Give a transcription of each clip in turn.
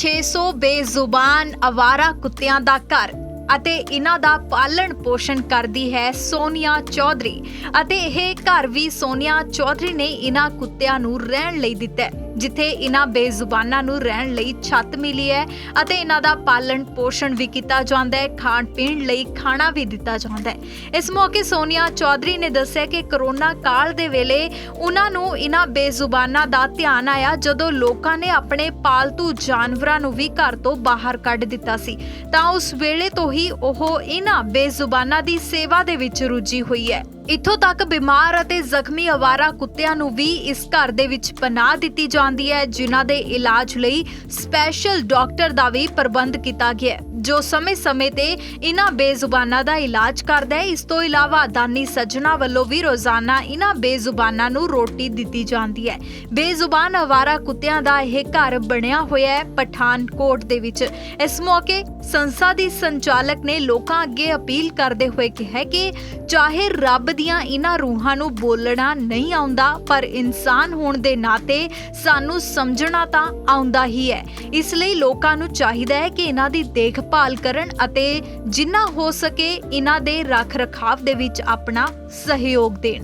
600 ਬੇਜ਼ੁਬਾਨ ਅਵਾਰਾ ਕੁੱਤਿਆਂ ਦਾ ਘਰ ਅਤੇ ਇਹਨਾਂ ਦਾ ਪਾਲਣ ਪੋਸ਼ਣ ਕਰਦੀ ਹੈ ਸੋਨੀਆ ਚੌਧਰੀ ਅਤੇ ਇਹ ਘਰ ਵੀ ਸੋਨੀਆ ਚੌਧਰੀ ਨੇ ਇਹਨਾਂ ਕੁੱਤਿਆਂ ਨੂੰ ਰਹਿਣ ਲਈ ਦਿੱਤਾ ਹੈ। ਜਿੱਥੇ ਇਹਨਾਂ ਬੇਜ਼ੁਬਾਨਾਂ ਨੂੰ ਰਹਿਣ ਲਈ ਛੱਤ ਮਿਲੀ ਹੈ ਅਤੇ ਇਹਨਾਂ ਦਾ ਪਾਲਣ ਪੋਸ਼ਣ ਵੀ ਕੀਤਾ ਜਾਂਦਾ ਹੈ, ਖਾਣ ਪੀਣ ਲਈ ਖਾਣਾ ਵੀ ਦਿੱਤਾ ਜਾਂਦਾ ਹੈ। ਇਸ ਮੌਕੇ ਸੋਨੀਆ ਚੌਧਰੀ ਨੇ ਦੱਸਿਆ ਕਿ ਕਰੋਨਾ ਕਾਲ ਦੇ ਵੇਲੇ ਉਹਨਾਂ ਨੂੰ ਇਹਨਾਂ ਬੇਜ਼ੁਬਾਨਾਂ ਦਾ ਧਿਆਨ ਆਇਆ ਜਦੋਂ ਲੋਕਾਂ ਨੇ ਆਪਣੇ ਪਾਲਤੂ ਜਾਨਵਰਾਂ ਨੂੰ ਵੀ ਘਰ ਤੋਂ ਬਾਹਰ ਕੱਢ ਦਿੱਤਾ ਸੀ। ਤਾਂ ਉਸ ਵੇਲੇ ਤੋਂ ਹੀ ਉਹ ਇਹਨਾਂ ਬੇਜ਼ੁਬਾਨਾਂ ਦੀ ਸੇਵਾ ਦੇ ਵਿੱਚ ਰੁੱਝੀ ਹੋਈ ਹੈ। ਇੱਥੋਂ ਤੱਕ ਬਿਮਾਰ ਅਤੇ ਜ਼ਖਮੀ ਅਵਾਰਾ ਕੁੱਤਿਆਂ ਨੂੰ ਵੀ ਇਸ ਘਰ ਦੇ ਵਿੱਚ ਪਨਾਹ ਦਿੱਤੀ ਜਾਂਦੀ ਹੈ, ਜਿਨ੍ਹਾਂ ਦੇ ਇਲਾਜ ਲਈ ਸਪੈਸ਼ਲ ਡਾਕਟਰ ਦਾ ਵੀ ਪ੍ਰਬੰਧ ਕੀਤਾ ਗਿਆ ਹੈ। ਜੋ ਸਮੇਂ-ਸਮੇਂ ਤੇ ਇਹਨਾਂ ਬੇਜ਼ੁਬਾਨਾਂ ਦਾ ਇਲਾਜ ਕਰਦਾ ਹੈ, ਇਸ ਤੋਂ ਇਲਾਵਾ ਦਾਨੀ ਸੱਜਣਾ ਵੱਲੋਂ ਵੀ ਰੋਜ਼ਾਨਾ ਇਹਨਾਂ ਬੇਜ਼ੁਬਾਨਾਂ ਨੂੰ ਰੋਟੀ ਦਿੱਤੀ ਜਾਂਦੀ ਹੈ। ਬੇਜ਼ੁਬਾਨ ਅਵਾਰਾ ਕੁੱਤਿਆਂ ਦਾ ਇਹ ਘਰ ਬਣਿਆ ਹੋਇਆ ਹੈ ਪਠਾਨਕੋਟ ਦੇ ਵਿੱਚ। ਇਸ ਮੌਕੇ ਸੰਸਥਾ ਦੀ ਸੰਚਾਲਕ ਨੇ ਲੋਕਾਂ ਅੱਗੇ ਅਪੀਲ ਕਰਦੇ ਹੋਏ ਕਿਹਾ ਕਿ ਚਾਹੇ ਰੱਬ ਦੀਆਂ ਇਹਨਾਂ ਰੂਹਾਂ ਨੂੰ ਬੋਲਣਾ ਨਹੀਂ ਆਉਂਦਾ, ਪਰ ਇਨਸਾਨ ਹੋਣ ਦੇ ਨਾਤੇ ਸਾਨੂੰ ਸਮਝਣਾ ਤਾਂ ਆਉਂਦਾ ਹੀ ਹੈ। ਇਸ ਲਈ ਲੋਕਾਂ ਨੂੰ ਚਾਹੀਦਾ ਹੈ ਕਿ ਇਹਨਾਂ ਦੀ ਦੇਖਭਾਲ ਕਰਨ ਅਤੇ ਜਿੰਨਾ ਹੋ ਸਕੇ ਇਹਨਾਂ ਦੇ ਰੱਖ ਰਖਾਵ ਦੇ ਵਿੱਚ ਆਪਣਾ ਸਹਿਯੋਗ ਦੇਣ।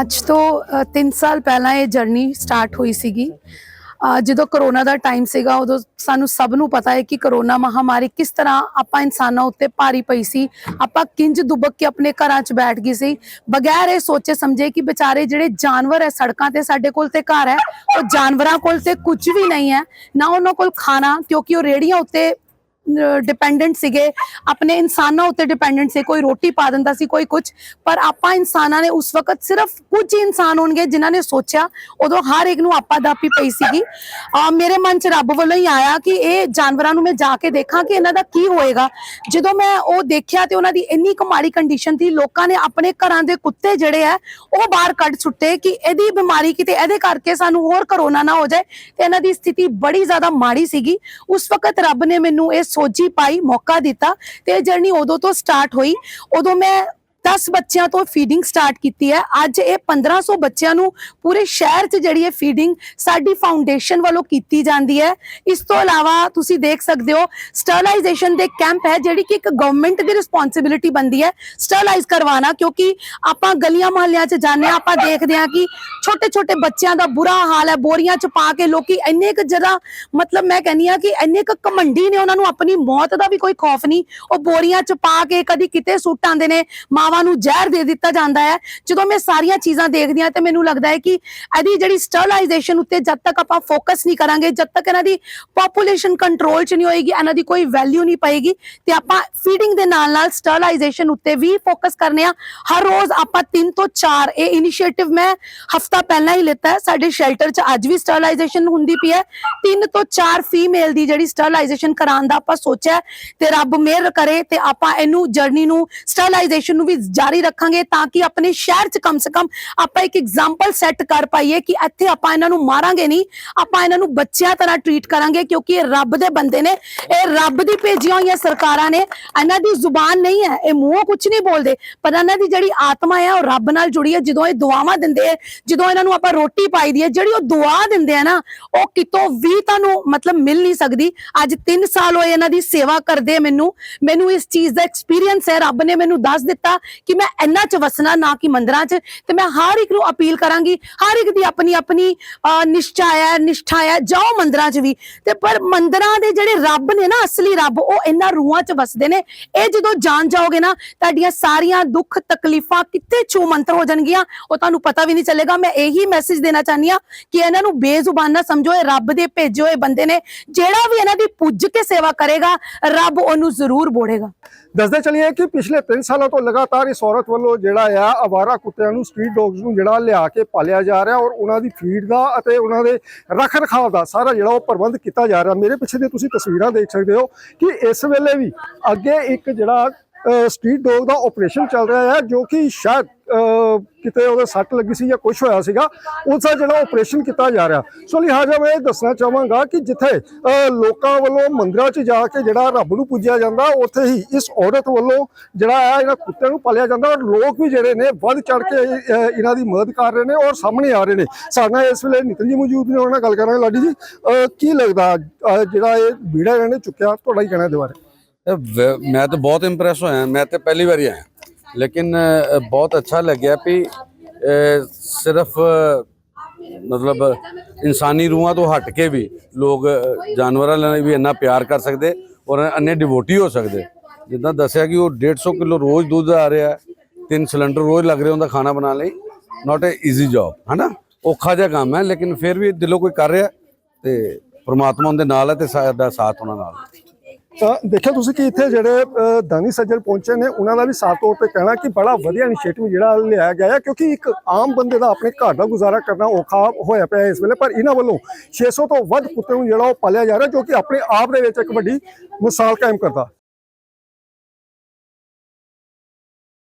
ਅੱਜ ਤੋਂ 3 ਸਾਲ ਪਹਿਲਾਂ ਇਹ ਜਰਨੀ ਸਟਾਰਟ ਹੋਈ ਸੀਗੀ। ਜਦੋਂ ਕਰੋਨਾ ਦਾ ਟਾਈਮ ਸੀਗਾ ਉਦੋਂ ਸਾਨੂੰ ਸਭ ਨੂੰ ਪਤਾ ਹੈ ਕਿ ਕਰੋਨਾ ਮਹਾਮਾਰੀ ਕਿਸ ਤਰ੍ਹਾਂ ਆਪਾਂ ਇਨਸਾਨਾਂ ਉੱਤੇ ਭਾਰੀ ਪਈ ਸੀ। ਆਪਾਂ ਕਿੰਜ ਦੁਬਕ ਕੇ ਆਪਣੇ ਘਰਾਂ 'ਚ ਬੈਠ ਗਏ ਸੀ। ਬਗੈਰ ਇਹ ਸੋਚੇ ਸਮਝੇ ਕਿ ਵਿਚਾਰੇ ਜਿਹੜੇ ਜਾਨਵਰ ਹੈ ਸੜਕਾਂ ਤੇ ਸਾਡੇ ਕੋਲ ਤੇ ਘਰ ਹੈ ਉਹ ਜਾਨਵਰਾਂ ਕੋਲ ਤੇ ਕੁਝ ਵੀ ਨਹੀਂ ਹੈ। ਨਾ ਉਹਨਾਂ ਕੋਲ ਖਾਣਾ ਕਿਉਂਕਿ ਉਹ ਰੇੜੀਆਂ ਉੱਤੇ ਡਿਪੈਂਡੈਂਟ ਸੀਗੇ, ਆਪਣੇ ਇਨਸਾਨਾਂ ਉੱਤੇ ਡਿਪੈਂਡੈਂਟ ਸੀ, ਕੋਈ ਰੋਟੀ ਪਾ ਦਿੰਦਾ ਸੀ, ਕੋਈ ਕੁਝ ਪਰ ਆਪਾਂ ਇਨਸਾਨਾਂ ਨੇ ਉਸ ਵਕਤ ਸਿਰਫ ਕੁਝ ਇਨਸਾਨ ਹੋਣਗੇ ਜਿਨ੍ਹਾਂ ਨੇ ਸੋਚਿਆ, ਉਦੋਂ ਹਰ ਇੱਕ ਨੂੰ ਆਪਾ ਦਾਪੀ ਪਈ ਸੀਗੀ। ਮੇਰੇ ਮਨ 'ਚ ਰੱਬ ਵੱਲੋਂ ਹੀ ਆਇਆ ਕਿ ਇਹ ਜਾਨਵਰਾਂ ਨੂੰ ਮੈਂ ਜਾ ਕੇ ਦੇਖਾਂ ਕਿ ਇਹਨਾਂ ਦਾ ਕੀ ਹੋਏਗਾ। ਜਦੋਂ ਮੈਂ ਉਹ ਦੇਖਿਆ ਤੇ ਉਹਨਾਂ ਦੀ ਇੰਨੀ ਕੁ ਮਾੜੀ ਕੰਡੀਸ਼ਨ ਸੀ, ਲੋਕਾਂ ਨੇ ਆਪਣੇ ਘਰਾਂ ਦੇ ਕੁੱਤੇ ਜਿਹੜੇ ਆ, ਉਹ ਬਾਹਰ ਕੱਢ ਸੁੱਟੇ ਕਿ ਇਹਦੀ ਬਿਮਾਰੀ ਕਿਤੇ ਇਹਦੇ ਕਰਕੇ ਸਾਨੂੰ ਹੋਰ ਕਰੋਨਾ ਨਾ ਹੋ ਜਾਏ। ਤੇ ਇਹਨਾਂ ਦੀ ਸਥਿਤੀ ਬੜੀ ਜ਼ਿਆਦਾ ਮਾੜੀ ਸੀਗੀ। ਉਸ ਵਕਤ ਰੱਬ ਨੇ ਮੈਨੂੰ ਇਹ ਸੋਝੀ ਪਾਈ ਮੌਕਾ ਦਿੱਤਾ ਤੇ ਇਹ ਜਰਨੀ ਉਦੋਂ ਤੋਂ ਸਟਾਰਟ ਹੋਈ। ਉਦੋਂ ਮੈਂ 10 ਬੱਚਿਆਂ ਤੋਂ ਫੀਡਿੰਗ ਸਟਾਰਟ ਕੀਤੀ ਹੈ। ਅੱਜ ਇਹ 1500 ਬੱਚਿਆਂ ਨੂੰ ਪੂਰੇ ਸ਼ਹਿਰ 'ਚ ਜਿਹੜੀ ਹੈ ਫੀਡਿੰਗ ਸਾਡੀ ਫਾਊਂਡੇਸ਼ਨ ਵੱਲੋਂ ਕੀਤੀ ਜਾਂਦੀ ਹੈ। ਇਸ ਤੋਂ ਇਲਾਵਾ ਤੁਸੀਂ ਦੇਖ ਸਕਦੇ ਹੋ ਸਟਰਲਾਈਜੇਸ਼ਨ ਦੇ ਕੈਂਪ ਹੈ, ਜਿਹੜੀ ਕਿ ਇੱਕ ਗਵਰਨਮੈਂਟ ਦੀ ਰਿਸਪੌਂਸਿਬਿਲਿਟੀ ਬਣਦੀ ਹੈ ਸਟਰਲਾਈਜ਼ ਕਰਵਾਉਣਾ, ਕਿਉਂਕਿ ਆਪਾਂ ਗਲੀਆਂ ਮੁਹੱਲਿਆਂ 'ਚ ਜਾਂਦੇ ਹਾਂ, ਆਪਾਂ ਦੇਖਦੇ ਹਾਂ ਕਿ ਛੋਟੇ ਛੋਟੇ ਬੱਚਿਆਂ ਦਾ ਬੁਰਾ ਹਾਲ ਹੈ, ਬੋਰੀਆਂ 'ਚ ਪਾ ਕੇ ਲੋਕੀ ਇੰਨੇ ਕੁ ਜਰਾ ਮਤਲਬ ਮੈਂ ਕਹਿੰਨੀ ਆ ਕਿ ਇੰਨੇ ਕੁ ਕਮੰਡੀ ਨੇ ਉਹਨਾਂ ਨੂੰ, ਆਪਣੀ ਮੌਤ ਦਾ ਵੀ ਕੋਈ ਖੌਫ ਨਹੀਂ। ਉਹ ਬੋਰੀਆਂ 'ਚ ਪਾ ਕੇ ਕਦੀ ਕਿਤੇ ਸੁੱਟ ਆਉਂਦੇ ਨੇ, ਮਾਵਾਂ ਨੂੰ ਜ਼ਹਿਰ ਦੇ ਦਿੱਤਾ ਜਾਂਦਾ ਹੈ। ਜਦੋਂ ਮੈਂ ਸਾਰੀਆਂ ਚੀਜ਼ਾਂ ਦੇਖਦੀ ਹਾਂ ਤੇ ਮੈਨੂੰ ਲੱਗਦਾ ਹੈ ਕਿ ਇਹਦੀ ਜਿਹੜੀ ਸਟਰਲਾਈਜੇਸ਼ਨ ਉੱਤੇ ਜਦ ਤੱਕ ਆਪਾਂ ਫੋਕਸ ਨਹੀਂ ਕਰਾਂਗੇ, ਜਦ ਤੱਕ ਇਹਨਾਂ ਦੀ ਪੋਪੂਲੇਸ਼ਨ ਕੰਟਰੋਲ 'ਚ ਨਹੀਂ ਹੋਏਗੀ, ਇਹਨਾਂ ਦੀ ਕੋਈ ਵੈਲਿਊ ਨਹੀਂ ਪਏਗੀ, ਤੇ ਆਪਾਂ ਫੀਡਿੰਗ ਦੇ ਨਾਲ ਨਾਲ ਸਟਰਲਾਈਜੇਸ਼ਨ ਉੱਤੇ ਵੀ ਫੋਕਸ ਕਰਨੇ ਆ ਹਰ ਰੋਜ਼ ਆਪਾਂ 3 ਤੋਂ 4 ਇਹ ਇਨੀਸ਼ੀਏਟਿਵ ਮੈਂ ਹਫਤਾ ਪਹਿਲਾਂ ਹੀ ਲਿੱਤਾ ਹੈ। ਸਾਡੇ ਸ਼ੈਲਟਰ 'ਚ ਅੱਜ ਵੀ ਸਟਰਲਾਈਜੇਸ਼ਨ ਹੁੰਦੀ ਪਈ ਹੈ। 3 ਤੋਂ 4 ਫੀਮੇਲ ਦੀ ਜਿਹੜੀ ਸਟਰਲਾਈਜੇਸ਼ਨ ਕਰਾਉਣ ਦਾ ਆਪਾਂ ਸੋਚਿਆ ਤੇ ਰੱਬ ਮਿਹਰ ਕਰੇ ਤੇ ਆਪਾਂ ਇਹਨੂੰ ਜਰਨੀ ਨੂੰ ਸਟਰਲਾਈਜੇਸ਼ਨ ਨੂੰ ਵੀ ਜਾਰੀ ਰੱਖਾਂਗੇ ਤਾਂ ਕਿ ਆਪਣੇ ਸ਼ਹਿਰ 'ਚ ਕਮ ਸੇ ਕਮ ਆਪਾਂ ਇੱਕ ਐਗਜ਼ਾਮਪਲ ਸੈੱਟ ਕਰ ਪਾਈਏ ਕਿ ਇੱਥੇ ਆਪਾਂ ਇਹਨਾਂ ਨੂੰ ਮਾਰਾਂਗੇ ਨਹੀਂ, ਆਪਾਂ ਇਹਨਾਂ ਨੂੰ ਬੱਚਿਆਂ ਤਰ੍ਹਾਂ ਟਰੀਟ ਕਰਾਂਗੇ ਕਿਉਂਕਿ ਇਹ ਰੱਬ ਦੇ ਬੰਦੇ ਨੇ, ਇਹ ਰੱਬ ਦੀ ਭੇਜੀਆਂ ਹੋਈਆਂ ਸਰਕਾਰਾਂ ਨੇ, ਇਹਨਾਂ ਦੀ ਜ਼ੁਬਾਨ ਨਹੀਂ ਹੈ, ਇਹ ਮੂੰਹੋਂ ਕੁਝ ਨਹੀਂ ਬੋਲਦੇ, ਪਰ ਇਹਨਾਂ ਦੀ ਜਿਹੜੀ ਆਤਮਾ ਹੈ ਉਹ ਰੱਬ ਨਾਲ ਜੁੜੀ ਹੈ, ਜਦੋਂ ਇਹ ਦੁਆਵਾਂ ਦਿੰਦੇ ਆ ਜਦੋਂ ਇਹਨਾਂ ਨੂੰ ਆਪਾਂ ਰੋਟੀ ਪਾਈ ਦੀ ਹੈ, ਜਿਹੜੀ ਉਹ ਦੁਆ ਦਿੰਦੇ ਆ ਨਾ, ਉਹ ਕਿਤੋਂ ਵੀ ਤੁਹਾਨੂੰ ਮਤਲਬ ਮਿਲ ਨਹੀਂ ਸਕਦੀ। ਅੱਜ 3 ਸਾਲ ਹੋਏ ਇਹਨਾਂ ਦੀ ਸੇਵਾ ਕਰਦੇ ਮੈਨੂੰ ਮੈਨੂੰ ਇਸ ਚੀਜ਼ ਦਾ ਐਕਸਪੀਰੀਅੰਸ ਹੈ, ਰੱਬ ਨੇ ਮੈਨੂੰ ਦੱਸ ਦਿੱਤਾ ਕਿ ਮੈਂ ਇੰਨਾ ਚ ਵਸਣਾ ਨਾ ਕਿ ਮੰਦਰਾਂ ਚ, ਤੇ ਮੈਂ ਹਰ ਇੱਕ ਨੂੰ ਅਪੀਲ ਕਰਾਂਗੀ, ਹਰ ਇੱਕ ਦੀ ਆਪਣੀ ਆਪਣੀ ਨਿਸ਼ਚਾ ਹੈ, ਨਿਸ਼ਠਾ ਹੈ, ਜਾਓ ਮੰਦਰਾਂ ਚ ਵੀ। ਤੇ ਪਰ ਮੰਦਰਾਂ ਦੇ ਜਿਹੜੇ ਰੱਬ ਨੇ ਨਾ, ਅਸਲੀ ਰੱਬ, ਉਹ ਇਹਨਾਂ ਰੂਹਾਂ ਚ ਵਸਦੇ ਨੇ, ਇਹ ਜਦੋਂ ਜਾਣ ਜਾਓਗੇ ਨਾ, ਤੁਹਾਡੀਆਂ ਸਾਰੀਆਂ ਦੁੱਖ ਤਕਲੀਫਾਂ ਕਿੱਥੇ ਛੂ ਮੰਤਰ ਹੋ ਜਾਣਗੀਆਂ, ਉਹ ਤੁਹਾਨੂੰ ਪਤਾ ਵੀ ਨਹੀਂ ਚੱਲੇਗਾ। ਮੈਂ ਇਹੀ ਮੈਸੇਜ ਦੇਣਾ ਚਾਹਨੀ ਆ ਕਿ ਇਹਨਾਂ ਨੂੰ ਬੇਜ਼ੁਬਾਨ ਨਾ ਸਮਝੋ, ਇਹ ਰੱਬ ਦੇ ਭੇਜੇ ਹੋਏ ਬੰਦੇ ਨੇ, ਜਿਹੜਾ ਵੀ ਇਹਨਾਂ ਦੀ ਪੁੱਜ ਕੇ ਸੇਵਾ ਕਰੇਗਾ, ਰੱਬ ਉਹਨੂੰ ਜ਼ਰੂਰ ਬੋੜੇਗਾ। ਦੱਸਦੇ ਚਲੀਏ ਕਿ ਪਿਛਲੇ 3 ਸਾਲਾਂ ਤੋਂ ਲਗਾਤਾਰ ਇਸ ਔਰਤ ਵੱਲੋਂ ਜਿਹੜਾ ਆ ਆਵਾਰਾ ਕੁੱਤਿਆਂ ਨੂੰ ਸਟਰੀਟ ਡੌਗਸ ਨੂੰ ਜਿਹੜਾ ਲਿਆ ਕੇ ਪਾਲਿਆ ਜਾ ਰਿਹਾ ਔਰ ਉਹਨਾਂ ਦੀ ਫੀਡ ਦਾ ਅਤੇ ਉਹਨਾਂ ਦੇ ਰੱਖ ਰਖਾਵ ਦਾ ਸਾਰਾ ਜਿਹੜਾ ਉਹ ਪ੍ਰਬੰਧ ਕੀਤਾ ਜਾ ਰਿਹਾ। ਮੇਰੇ ਪਿੱਛੇ ਦੇ ਤੁਸੀਂ ਤਸਵੀਰਾਂ ਦੇਖ ਸਕਦੇ ਹੋ ਕਿ ਇਸ ਵੇਲੇ ਵੀ ਅੱਗੇ ਇੱਕ ਜਿਹੜਾ ਸਟਰੀਟ ਡੌਗ ਦਾ ਆਪਰੇਸ਼ਨ ਚੱਲ ਰਿਹਾ ਹੈ ਜੋ ਕਿ ਸ਼ਾਇਦ ਕਿਤੇ ਉਹਦੇ ਸੱਟ ਲੱਗੀ ਸੀ ਜਾਂ ਕੁਝ ਹੋਇਆ ਸੀਗਾ ਉਸ ਦਾ ਜਿਹੜਾ ਆਪਰੇਸ਼ਨ ਕੀਤਾ ਜਾ ਰਿਹਾ। ਸੋ ਲਿਹਾਜ਼ਾ ਮੈਂ ਇਹ ਦੱਸਣਾ ਚਾਹਾਂਗਾ ਕਿ ਜਿੱਥੇ ਲੋਕਾਂ ਵੱਲੋਂ ਮੰਦਰਾਂ 'ਚ ਜਾ ਕੇ ਜਿਹੜਾ ਰੱਬ ਨੂੰ ਪੂਜਿਆ ਜਾਂਦਾ ਉੱਥੇ ਹੀ ਇਸ ਔਰਤ ਵੱਲੋਂ ਜਿਹੜਾ ਹੈ ਇਹਨਾਂ ਕੁੱਤਿਆਂ ਨੂੰ ਪਾਲਿਆ ਜਾਂਦਾ ਔਰ ਲੋਕ ਵੀ ਜਿਹੜੇ ਨੇ ਵੱਧ ਚੜ ਕੇ ਅਹ, ਇਹਨਾਂ ਦੀ ਮਦਦ ਕਰ ਰਹੇ ਨੇ ਔਰ ਸਾਹਮਣੇ ਆ ਰਹੇ ਨੇ। ਸਾਡੇ ਨਾਲ ਇਸ ਵੇਲੇ ਨਿਤਨ ਜੀ ਮੌਜੂਦ ਨੇ ਉਹਨਾਂ ਨਾਲ ਗੱਲ ਕਰਾਂਗੇ ਲਾਡੀ ਜੀ। ਕੀ ਲੱਗਦਾ ਜਿਹੜਾ ਇਹ ਬੀੜਾ ਇਹਨਾਂ ਨੇ ਚੁੱਕਿਆ ਤੁਹਾਡਾ ਹੀ ਕਹਿਣਾ ਇਹਦੇ ਬਾਰੇ? ਮੈਂ ਤਾਂ ਬਹੁਤ ਇੰਪ੍ਰੈਸ ਹੋਇਆ, ਮੈਂ ਤਾਂ ਪਹਿਲੀ ਵਾਰੀ ਆਇਆ। ਲੇਕਿਨ ਬਹੁਤ ਅੱਛਾ ਲੱਗਿਆ ਵੀ ਸਿਰਫ, ਮਤਲਬ, ਇਨਸਾਨੀ ਰੂਹਾਂ ਤੋਂ ਹਟ ਕੇ ਵੀ ਲੋਕ ਜਾਨਵਰਾਂ ਨਾਲ ਵੀ ਇੰਨਾ ਪਿਆਰ ਕਰ ਸਕਦੇ ਔਰ ਅੰਨੇ ਡਿਵੋਟੀ ਹੋ ਸਕਦੇ। ਜਿੱਦਾਂ ਦੱਸਿਆ ਕਿ ਉਹ 150 ਕਿਲੋ ਰੋਜ਼ ਦੁੱਧ ਆ ਰਿਹਾ, ਤਿੰਨ ਸਿਲੰਡਰ ਰੋਜ਼ ਲੱਗ ਰਹੇ ਹੁੰਦਾ ਖਾਣਾ ਬਣਾਉਣ ਲਈ ਨਾਟ ਅ ਈਜ਼ੀ ਜੌਬ ਹਨਾ? ਔਖਾ ਜਿਹਾ ਕੰਮ ਹੈ, ਲੇਕਿਨ ਫਿਰ ਵੀ ਦਿਲੋਂ ਕੋਈ ਕਰ ਰਿਹਾ ਤੇ ਪ੍ਰਮਾਤਮਾ ਉਹਦੇ ਨਾਲ ਹੈ ਤੇ ਸਾਡਾ ਸਾਥ ਉਹਨਾਂ ਨਾਲ। ਤਾਂ ਦੇਖਿਆ ਤੁਸੀਂ ਕਿ ਇੱਥੇ ਜਿਹੜੇ ਦਾਨੀ ਸੱਜਣ ਪਹੁੰਚੇ ਨੇ, ਉਹਨਾਂ ਦਾ ਵੀ ਸਾਫ਼ ਤੌਰ ਤੇ ਕਹਿਣਾ ਕਿ ਬੜਾ ਵਧੀਆ ਇਨੀਸ਼ੀਏਟਿਵ ਜਿਹੜਾ ਲਿਆ ਗਿਆ ਹੈ ਕਿਉਂਕਿ ਇੱਕ ਆਮ ਬੰਦੇ ਦਾ ਆਪਣੇ ਘਰ ਦਾ ਗੁਜ਼ਾਰਾ ਕਰਨਾ ਔਖਾ ਹੋਇਆ ਪਿਆ ਇਸ ਵੇਲੇ, ਪਰ ਇਹਨਾਂ ਵੱਲੋਂ 600 ਤੋਂ ਵੱਧ ਕੁੱਤੇ ਨੂੰ ਜਿਹੜਾ ਉਹ ਪਾਲਿਆ ਜਾ ਰਿਹਾ, ਜੋ ਕਿ ਆਪਣੇ ਆਪ ਦੇ ਵਿੱਚ ਇੱਕ ਵੱਡੀ ਮਿਸਾਲ ਕਾਇਮ ਕਰਦਾ।